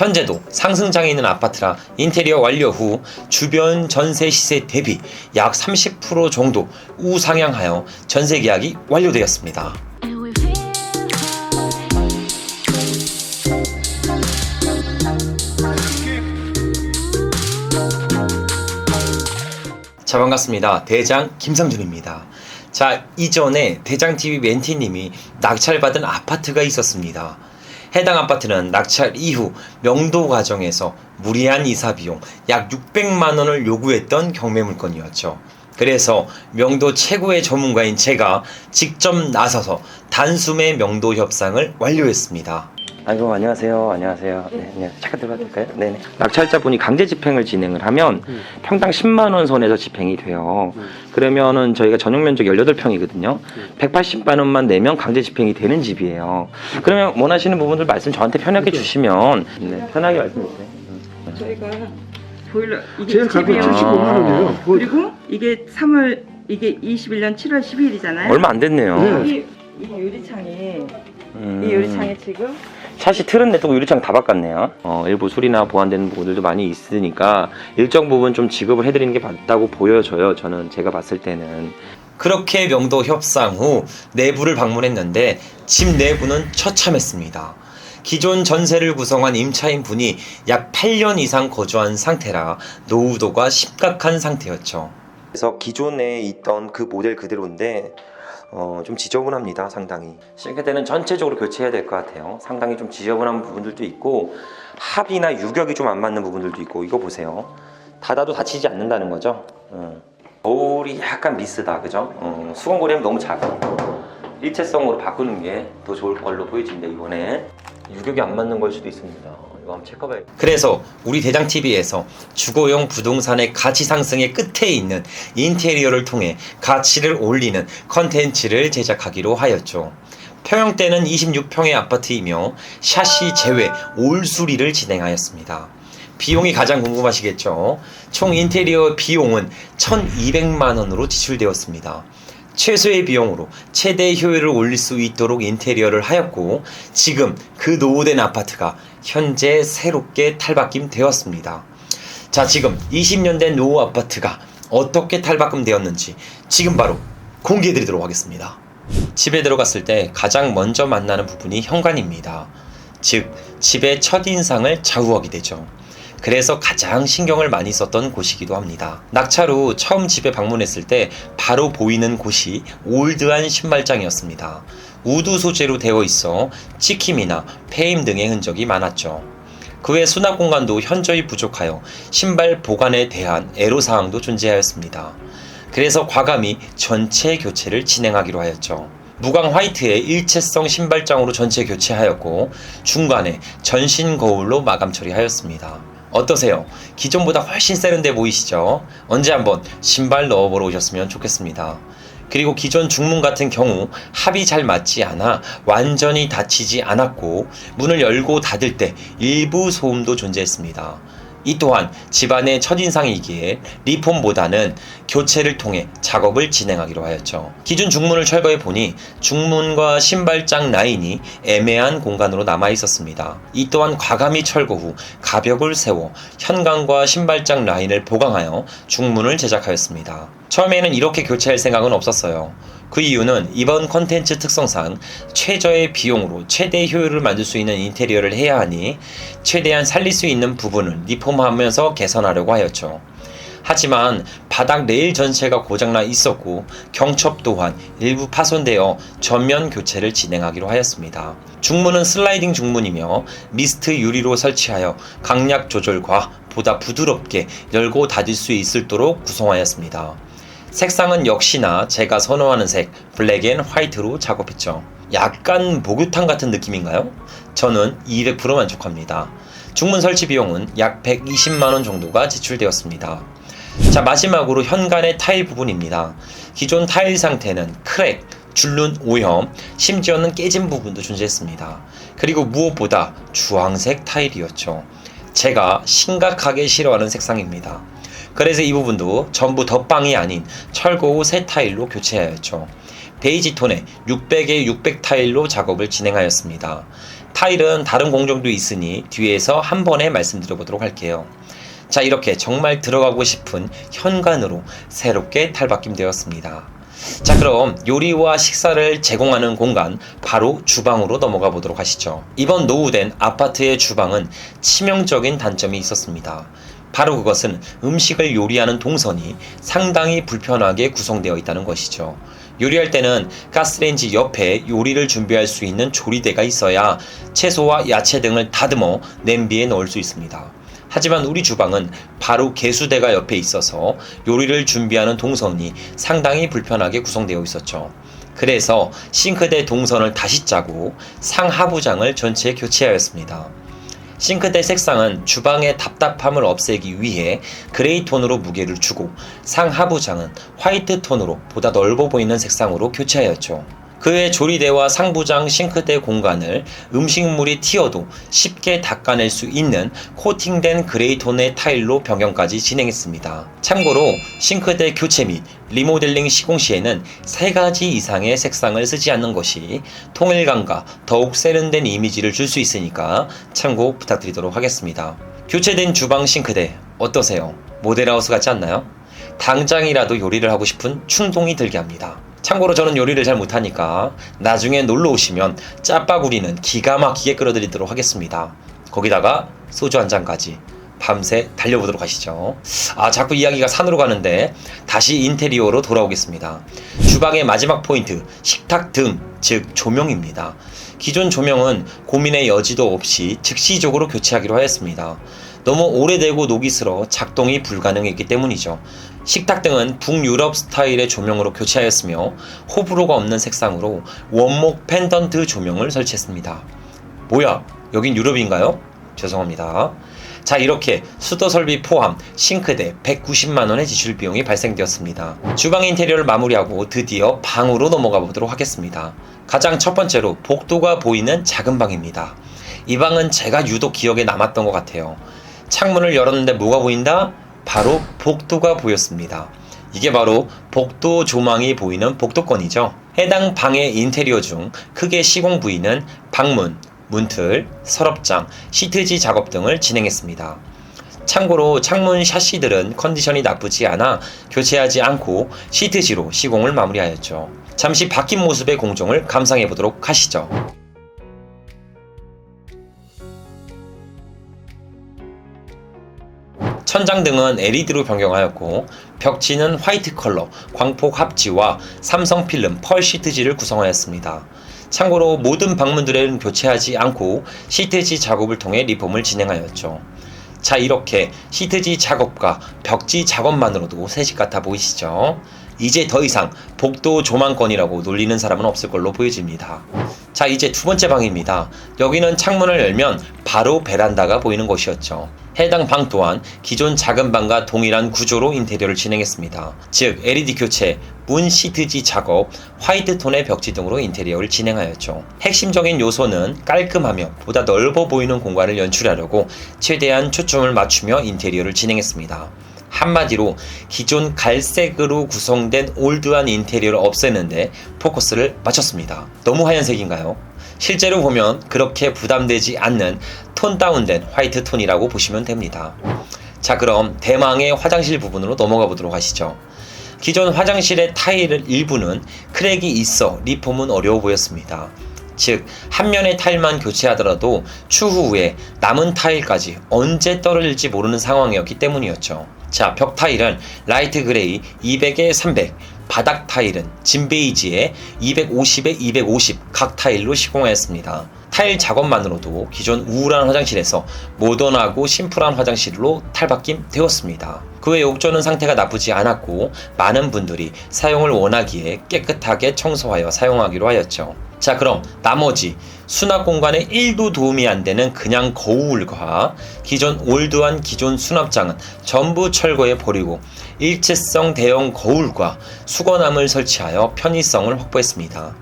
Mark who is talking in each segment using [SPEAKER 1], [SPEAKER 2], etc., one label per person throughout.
[SPEAKER 1] 현재도 상승장에 있는 아파트라 인테리어 완료 후 주변 전세 시세 대비 약 30% 정도 우상향하여 전세 계약이 완료되었습니다. 자 반갑습니다. 대장 김상준입니다. 자 이전에 대장 TV 멘티님이 낙찰받은 아파트가 있었습니다. 해당 아파트는 낙찰 이후 명도 과정에서 무리한 이사 비용 약 600만 원을 요구했던 경매 물건이었죠. 그래서 명도 최고의 전문가인 제가 직접 나서서 단숨에 명도 협상을 완료했습니다. 아이고 안녕하세요. 안녕하세요. 네, 네. 잠깐 들어가도 될까요? 네. 낙찰자분이 강제 집행을 진행을 하면 평당 10만 원 선에서 집행이 돼요. 그러면은 저희가 전용 면적 18평이거든요. 180만 원만 내면 강제 집행이 되는 집이에요. 그러면 원하시는 부분들 말씀 저한테 편하게 주시면 네, 편하게 말씀해 주세요.
[SPEAKER 2] 저희가 보일러 이게
[SPEAKER 3] 제일 가격
[SPEAKER 2] 집이요.
[SPEAKER 3] 75만 원이에요. 그거
[SPEAKER 2] 그리고 이게 3월 이게 21년 7월 12일이잖아요.
[SPEAKER 1] 얼마 안 됐네요.
[SPEAKER 3] 네.
[SPEAKER 2] 이, 이 유리창이
[SPEAKER 1] 음.
[SPEAKER 2] 이 유리창이 지금
[SPEAKER 1] 샷이 틀은 냅두고 유리창 다 바꿨네요. 어, 일부 수리나 보완되는 부분들도 많이 있으니까 일정 부분 좀 지급을 해드리는 게 맞다고 보여져요. 저는 제가 봤을 때는. 그렇게 명도 협상 후 내부를 방문했는데 집 내부는 처참했습니다. 기존 전세를 구성한 임차인 분이 약 8년 이상 거주한 상태라 노후도가 심각한 상태였죠. 그래서 기존에 있던 그 모델 그대로인데 어, 좀 지저분합니다, 상당히. 싱크대는 전체적으로 교체해야 될 것 같아요. 상당히 좀 지저분한 부분들도 있고 합이나 유격이 좀 안 맞는 부분들도 있고 이거 보세요. 닫아도 다치지 않는다는 거죠. 음. 거울이 약간 미스다, 그죠? 어, 수건고리는 너무 작아. 일체성으로 바꾸는 게 더 좋을 걸로 보여집니다, 이번에. 유격이 안 맞는 걸 수도 있습니다. 이거 한번 체크해봐야 그래서 우리 대장TV에서 주거용 부동산의 가치 상승의 끝에 있는 인테리어를 통해 가치를 올리는 컨텐츠를 제작하기로 하였죠. 평형대는 26평의 아파트이며 샤시 제외 올수리를 진행하였습니다. 비용이 가장 궁금하시겠죠? 총 인테리어 비용은 1,200만 원으로 지출되었습니다. 최소의 비용으로 최대 효율을 올릴 수 있도록 인테리어를 하였고 지금 그 노후된 아파트가 현재 새롭게 탈바꿈 되었습니다. 자 지금 20년 된 노후 아파트가 어떻게 탈바꿈 되었는지 지금 바로 공개해 드리도록 하겠습니다. 집에 들어갔을 때 가장 먼저 만나는 부분이 현관입니다. 즉 집의 첫인상을 좌우하게 되죠. 그래서 가장 신경을 많이 썼던 곳이기도 합니다. 낙찰 후 처음 집에 방문했을 때 바로 보이는 곳이 올드한 신발장이었습니다. 우드 소재로 되어 있어 찍힘이나 폐임 등의 흔적이 많았죠. 그외 수납 공간도 현저히 부족하여 신발 보관에 대한 애로사항도 존재하였습니다. 그래서 과감히 전체 교체를 진행하기로 하였죠. 무광 화이트의 일체성 신발장으로 전체 교체하였고 중간에 전신 거울로 마감 처리하였습니다. 어떠세요? 기존보다 훨씬 세련돼 보이시죠? 언제 한번 신발 넣어보러 오셨으면 좋겠습니다. 그리고 기존 중문 같은 경우 합이 잘 맞지 않아 완전히 닫히지 않았고 문을 열고 닫을 때 일부 소음도 존재했습니다. 이 또한 집안의 첫인상이기에 리폼보다는 교체를 통해 작업을 진행하기로 하였죠. 기존 중문을 철거해 보니 중문과 신발장 라인이 애매한 공간으로 남아 있었습니다. 이 또한 과감히 철거 후 가벽을 세워 현관과 신발장 라인을 보강하여 중문을 제작하였습니다. 처음에는 이렇게 교체할 생각은 없었어요. 그 이유는 이번 컨텐츠 특성상 최저의 비용으로 최대 효율을 만들 수 있는 인테리어를 해야 하니 최대한 살릴 수 있는 부분을 리폼하면서 개선하려고 하였죠. 하지만 바닥 레일 전체가 고장나 있었고 경첩 또한 일부 파손되어 전면 교체를 진행하기로 하였습니다. 중문은 슬라이딩 중문이며 미스트 유리로 설치하여 강약 조절과 보다 부드럽게 열고 닫을 수 있도록 구성하였습니다. 색상은 역시나 제가 선호하는 색 블랙 앤 화이트로 작업했죠. 약간 목욕탕 같은 느낌인가요? 저는 200% 만족합니다. 중문 설치 비용은 약 120만원 정도가 지출되었습니다. 자, 마지막으로 현관의 타일 부분입니다. 기존 타일 상태는 크랙, 줄눈 오염, 심지어는 깨진 부분도 존재했습니다. 그리고 무엇보다 주황색 타일이었죠. 제가 심각하게 싫어하는 색상입니다. 그래서 이 부분도 전부 덧방이 아닌 철거 후 새 타일로 교체하였죠. 베이지 톤의 600에 600 타일로 작업을 진행하였습니다. 타일은 다른 공정도 있으니 뒤에서 한 번에 말씀드려 보도록 할게요. 자, 이렇게 정말 들어가고 싶은 현관으로 새롭게 탈바꿈되었습니다. 자, 그럼 요리와 식사를 제공하는 공간, 바로 주방으로 넘어가 보도록 하시죠. 이번 노후된 아파트의 주방은 치명적인 단점이 있었습니다. 바로 그것은 음식을 요리하는 동선이 상당히 불편하게 구성되어 있다는 것이죠. 요리할 때는 가스레인지 옆에 요리를 준비할 수 있는 조리대가 있어야 채소와 야채 등을 다듬어 냄비에 넣을 수 있습니다. 하지만 우리 주방은 바로 개수대가 옆에 있어서 요리를 준비하는 동선이 상당히 불편하게 구성되어 있었죠. 그래서 싱크대 동선을 다시 짜고 상하부장을 전체 교체하였습니다. 싱크대 색상은 주방의 답답함을 없애기 위해 그레이 톤으로 무게를 주고 상하부장은 화이트 톤으로 보다 넓어 보이는 색상으로 교체하였죠. 그의 조리대와 상부장 싱크대 공간을 음식물이 튀어도 쉽게 닦아낼 수 있는 코팅된 그레이 톤의 타일로 변경까지 진행했습니다. 참고로 싱크대 교체 및 리모델링 시공 시에는 세 가지 이상의 색상을 쓰지 않는 것이 통일감과 더욱 세련된 이미지를 줄 수 있으니까 참고 부탁드리도록 하겠습니다. 교체된 주방 싱크대 어떠세요? 모델하우스 같지 않나요? 당장이라도 요리를 하고 싶은 충동이 들게 합니다. 참고로 저는 요리를 잘 못하니까 나중에 놀러 오시면 짜파구리는 기가 막히게 끓여드리도록 하겠습니다. 거기다가 소주 한 잔까지 밤새 달려보도록 하시죠. 아, 자꾸 이야기가 산으로 가는데 다시 인테리어로 돌아오겠습니다. 주방의 마지막 포인트, 식탁 등, 즉 조명입니다. 기존 조명은 고민의 여지도 없이 즉시적으로 교체하기로 하였습니다. 너무 오래되고 녹이 슬어 작동이 불가능했기 때문이죠. 식탁 등은 북유럽 스타일의 조명으로 교체하였으며 호불호가 없는 색상으로 원목 펜던트 조명을 설치했습니다. 뭐야? 여긴 유럽인가요? 죄송합니다. 자, 이렇게 수도 설비 포함 싱크대 190만원의 지출 비용이 발생되었습니다. 주방 인테리어를 마무리하고 드디어 방으로 넘어가 보도록 하겠습니다. 가장 첫 번째로 복도가 보이는 작은 방입니다. 이 방은 제가 유독 기억에 남았던 것 같아요. 창문을 열었는데 뭐가 보인다? 바로 복도가 보였습니다. 이게 바로 복도 조망이 보이는 복도권이죠. 해당 방의 인테리어 중 크게 시공 부위는 방문, 문틀, 서랍장, 시트지 작업 등을 진행했습니다. 참고로 창문 샤시들은 컨디션이 나쁘지 않아 교체하지 않고 시트지로 시공을 마무리하였죠. 잠시 바뀐 모습의 공정을 감상해 보도록 하시죠. 천장 등은 LED로 변경하였고 벽지는 화이트 컬러 광폭 합지와 삼성 필름 펄 시트지를 구성하였습니다. 참고로 모든 방문들은 교체하지 않고 시트지 작업을 통해 리폼을 진행하였죠. 자 이렇게 시트지 작업과 벽지 작업만으로도 새 집 같아 보이시죠? 이제 더 이상 복도 조망권이라고 놀리는 사람은 없을 걸로 보여집니다. 자 이제 두 번째 방입니다. 여기는 창문을 열면 바로 베란다가 보이는 곳이었죠. 해당 방 또한 기존 작은 방과 동일한 구조로 인테리어를 진행했습니다. 즉 LED 교체, 문 시트지 작업, 화이트 톤의 벽지 등으로 인테리어를 진행하였죠. 핵심적인 요소는 깔끔하며 보다 넓어 보이는 공간을 연출하려고 최대한 초점을 맞추며 인테리어를 진행했습니다. 한마디로 기존 갈색으로 구성된 올드한 인테리어를 없애는데 포커스를 맞췄습니다. 너무 하얀색인가요? 실제로 보면 그렇게 부담되지 않는 톤 다운된 화이트 톤이라고 보시면 됩니다. 자, 그럼 대망의 화장실 부분으로 넘어가 보도록 하시죠. 기존 화장실의 타일 일부는 크랙이 있어 리폼은 어려워 보였습니다. 즉, 한 면의 타일만 교체하더라도 추후 후에 남은 타일까지 언제 떨어질지 모르는 상황이었기 때문이었죠. 자, 벽 타일은 라이트 그레이 200에 300, 바닥 타일은 진베이지에 250에 250 각 타일로 시공하였습니다. 타일 작업만으로도 기존 우울한 화장실에서 모던하고 심플한 화장실로 탈바꿈 되었습니다. 그외 옥조는 상태가 나쁘지 않았고 많은 분들이 사용을 원하기에 깨끗하게 청소하여 사용하기로 하였죠. 자 그럼 나머지 수납 공간에 1도 도움이 안 되는 그냥 거울과 기존 올드한 기존 수납장은 전부 철거해 버리고 일체성 대형 거울과 수건함을 설치하여 편의성을 확보했습니다.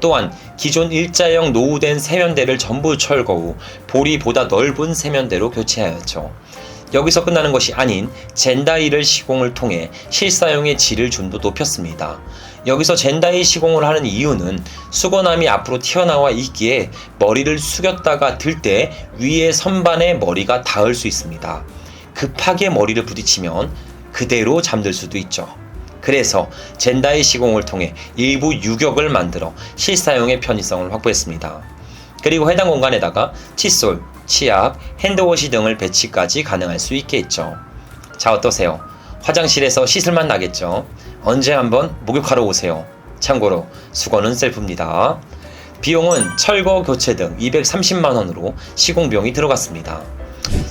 [SPEAKER 1] 또한 기존 일자형 노후된 세면대를 전부 철거 후 보리보다 넓은 세면대로 교체하였죠. 여기서 끝나는 것이 아닌 젠다이를 시공을 통해 실사용의 질을 좀 더 높였습니다. 여기서 젠다이 시공을 하는 이유는 수건함이 앞으로 튀어나와 있기에 머리를 숙였다가 들 때 위에 선반에 머리가 닿을 수 있습니다. 급하게 머리를 부딪히면 그대로 잠들 수도 있죠. 그래서 젠다이 시공을 통해 일부 유격을 만들어 실사용의 편의성을 확보했습니다. 그리고 해당 공간에다가 칫솔, 치약, 핸드워시 등을 배치까지 가능할 수 있게 했죠. 자 어떠세요? 화장실에서 씻을만 나겠죠? 언제 한번 목욕하러 오세요. 참고로 수건은 셀프입니다. 비용은 철거 교체 등 230만 원으로 시공 비용이 들어갔습니다.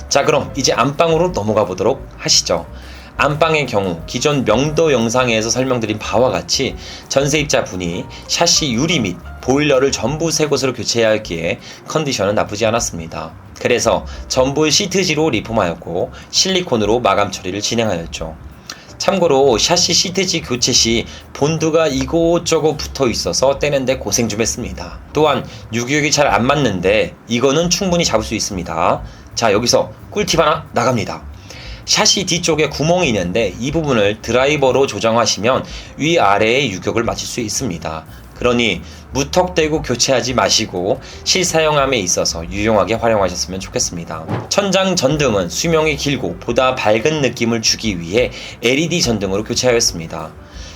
[SPEAKER 1] 자 그럼 이제 안방으로 넘어가 보도록 하시죠. 안방의 경우 기존 명도 영상에서 설명드린 바와 같이 전세입자 분이 샤시 유리 및 보일러를 전부 새 곳으로 교체해야 했기에 컨디션은 나쁘지 않았습니다. 그래서 전부 시트지로 리폼하였고 실리콘으로 마감 처리를 진행하였죠. 참고로 샤시 시트지 교체 시 본드가 이곳저곳 붙어 있어서 떼는데 고생 좀 했습니다. 또한 유격이 잘 안 맞는데 이거는 충분히 잡을 수 있습니다. 자 여기서 꿀팁 하나 나갑니다. 샤시 뒤쪽에 구멍이 있는데 이 부분을 드라이버로 조정하시면 위아래의 유격을 맞출 수 있습니다. 그러니 무턱대고 교체하지 마시고 실사용함에 있어서 유용하게 활용하셨으면 좋겠습니다. 천장 전등은 수명이 길고 보다 밝은 느낌을 주기 위해 LED 전등으로 교체하였습니다.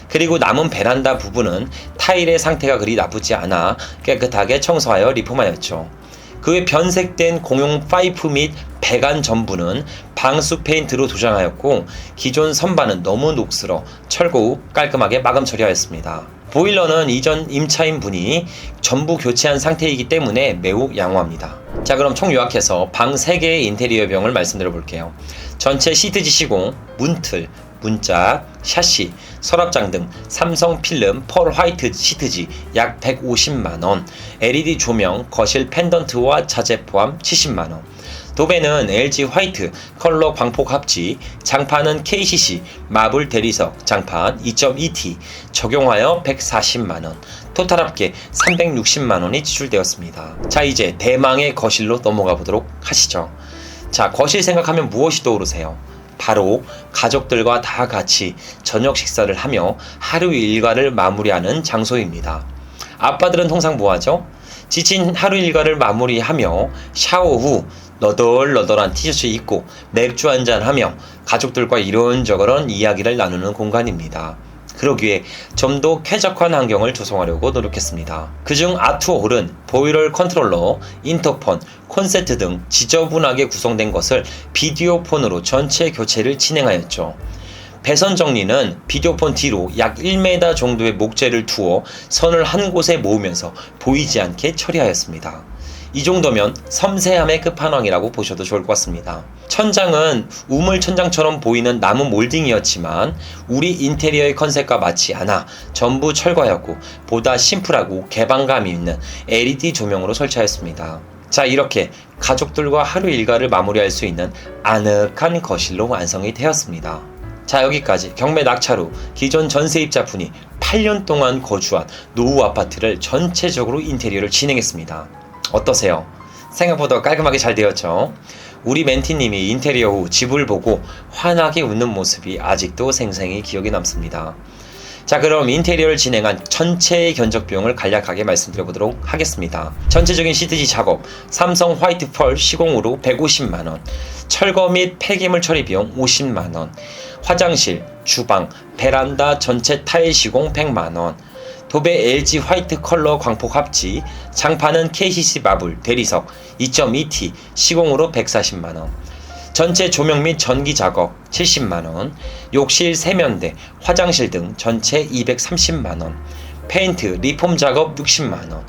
[SPEAKER 1] 그리고 남은 베란다 부분은 타일의 상태가 그리 나쁘지 않아 깨끗하게 청소하여 리폼하였죠. 그외 변색된 공용 파이프 및 배관 전부는 방수 페인트로 도장하였고 기존 선반은 너무 녹슬어 철거 후 깔끔하게 마감 처리하였습니다. 보일러는 이전 임차인 분이 전부 교체한 상태이기 때문에 매우 양호합니다. 자 그럼 총 요약해서 방 3개의 인테리어 비용을 말씀드려 볼게요. 전체 시트지 시공, 문틀, 문짝, 샤시, 서랍장 등 삼성 필름 펄 화이트 시트지 약 150만원, LED 조명, 거실 펜던트와 자재 포함 70만원, 도배는 LG 화이트 컬러 광폭 합지, 장판은 KCC 마블 대리석 장판 2.2T 적용하여 140만원, 토탈 합계 360만원이 지출되었습니다. 자 이제 대망의 거실로 넘어가 보도록 하시죠. 자 거실 생각하면 무엇이 떠오르세요? 바로 가족들과 다 같이 저녁 식사를 하며 하루 일과를 마무리하는 장소입니다. 아빠들은 통상 뭐하죠? 지친 하루 일과를 마무리하며 샤워 후 너덜너덜한 티셔츠 입고 맥주 한잔 하며 가족들과 이런저런 이야기를 나누는 공간입니다. 그러기에 좀 더 쾌적한 환경을 조성하려고 노력했습니다. 그중 아트홀은 보이럴 컨트롤러, 인터폰, 콘센트 등 지저분하게 구성된 것을 비디오폰으로 전체 교체를 진행하였죠. 배선 정리는 비디오폰 뒤로 약 1m 정도의 목재를 두어 선을 한 곳에 모으면서 보이지 않게 처리하였습니다. 이 정도면 섬세함의 끝판왕이라고 보셔도 좋을 것 같습니다. 천장은 우물 천장처럼 보이는 나무 몰딩이었지만 우리 인테리어의 컨셉과 맞지 않아 전부 철거하였고 보다 심플하고 개방감 있는 LED 조명으로 설치하였습니다. 자 이렇게 가족들과 하루 일과를 마무리할 수 있는 아늑한 거실로 완성이 되었습니다. 자 여기까지 경매 낙찰 후 기존 전세입자 분이 8년 동안 거주한 노후 아파트를 전체적으로 인테리어를 진행했습니다. 어떠세요? 생각보다 깔끔하게 잘 되었죠? 우리 멘티님이 인테리어 후 집을 보고 환하게 웃는 모습이 아직도 생생히 기억에 남습니다. 자 그럼 인테리어를 진행한 전체의 견적 비용을 간략하게 말씀드려 보도록 하겠습니다. 전체적인 시트지 작업 삼성 화이트 펄 시공으로 150만원 철거 및 폐기물 처리 비용 50만원 화장실, 주방, 베란다 전체 타일 시공 100만원 도배 LG 화이트 컬러 광폭 합지, 장판은 KCC 마블 대리석 2.2T 시공으로 140만원, 전체 조명 및 전기 작업 70만원, 욕실 세면대, 화장실 등 전체 230만원, 페인트, 리폼 작업 60만원,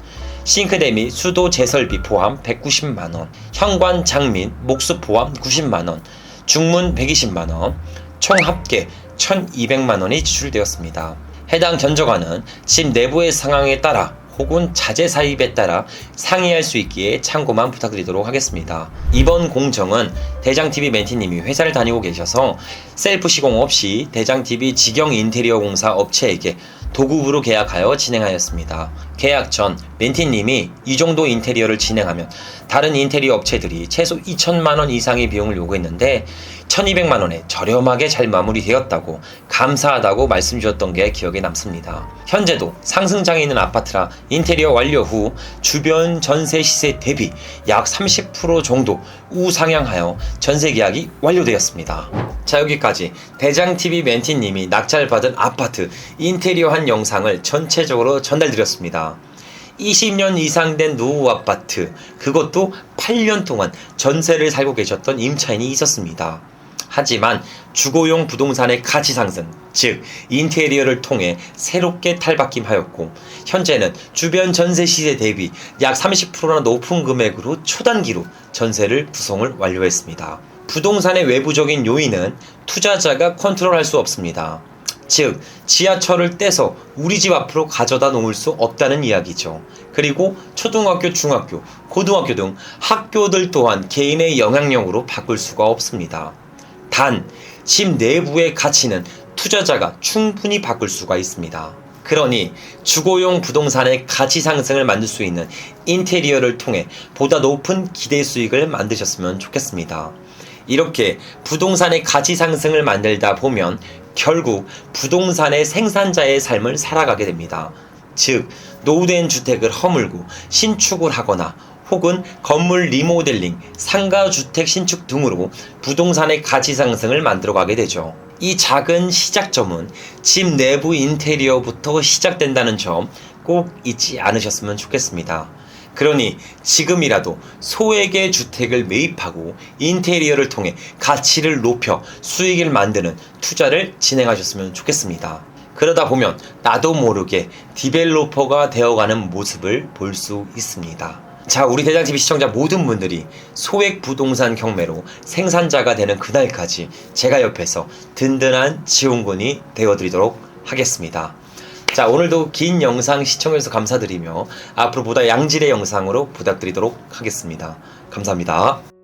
[SPEAKER 1] 싱크대 및 수도 재설비 포함 190만원, 현관 장민, 목수 포함 90만원, 중문 120만원, 총 합계 1200만원이 지출되었습니다. 해당 견적안은 집 내부의 상황에 따라 혹은 자재 사입에 따라 상의할 수 있기에 참고만 부탁드리도록 하겠습니다. 이번 공정은 대장TV 멘티님이 회사를 다니고 계셔서 셀프 시공 없이 대장TV 직영 인테리어 공사 업체에게 도급으로 계약하여 진행하였습니다. 계약 전 멘티님이 이 정도 인테리어를 진행하면 다른 인테리어 업체들이 최소 2천만 원 이상의 비용을 요구했는데 1200만 원에 저렴하게 잘 마무리되었다고 감사하다고 말씀 주셨던 게 기억에 남습니다. 현재도 상승장에 있는 아파트라 인테리어 완료 후 주변 전세 시세 대비 약 30% 정도 우상향하여 전세 계약이 완료되었습니다. 자 여기까지 대장TV 멘티님이 낙찰받은 아파트 인테리어 한 영상을 전체적으로 전달드렸습니다. 20년 이상 된 노후 아파트, 그것도 8년 동안 전세를 살고 계셨던 임차인이 있었습니다. 하지만 주거용 부동산의 가치 상승, 즉 인테리어를 통해 새롭게 탈바뀜하였고 현재는 주변 전세 시세 대비 약 30%나 높은 금액으로 초단기로 전세를 구성을 완료했습니다. 부동산의 외부적인 요인은 투자자가 컨트롤할 수 없습니다. 즉 지하철을 떼서 우리 집 앞으로 가져다 놓을 수 없다는 이야기죠. 그리고 초등학교, 중학교, 고등학교 등 학교들 또한 개인의 영향력으로 바꿀 수가 없습니다. 단, 집 내부의 가치는 투자자가 충분히 바꿀 수가 있습니다. 그러니 주거용 부동산의 가치 상승을 만들 수 있는 인테리어를 통해 보다 높은 기대 수익을 만드셨으면 좋겠습니다. 이렇게 부동산의 가치 상승을 만들다 보면 결국 부동산의 생산자의 삶을 살아가게 됩니다. 즉, 노후된 주택을 허물고 신축을 하거나 혹은 건물 리모델링, 상가 주택 신축 등으로 부동산의 가치 상승을 만들어 가게 되죠. 이 작은 시작점은 집 내부 인테리어부터 시작된다는 점 꼭 잊지 않으셨으면 좋겠습니다. 그러니 지금이라도 소액의 주택을 매입하고 인테리어를 통해 가치를 높여 수익을 만드는 투자를 진행하셨으면 좋겠습니다. 그러다 보면 나도 모르게 디벨로퍼가 되어가는 모습을 볼 수 있습니다. 자, 우리 대장TV 시청자 모든 분들이 소액 부동산 경매로 생산자가 되는 그날까지 제가 옆에서 든든한 지원군이 되어드리도록 하겠습니다. 자, 오늘도 긴 영상 시청해주셔서 감사드리며 앞으로 보다 양질의 영상으로 부탁드리도록 하겠습니다. 감사합니다.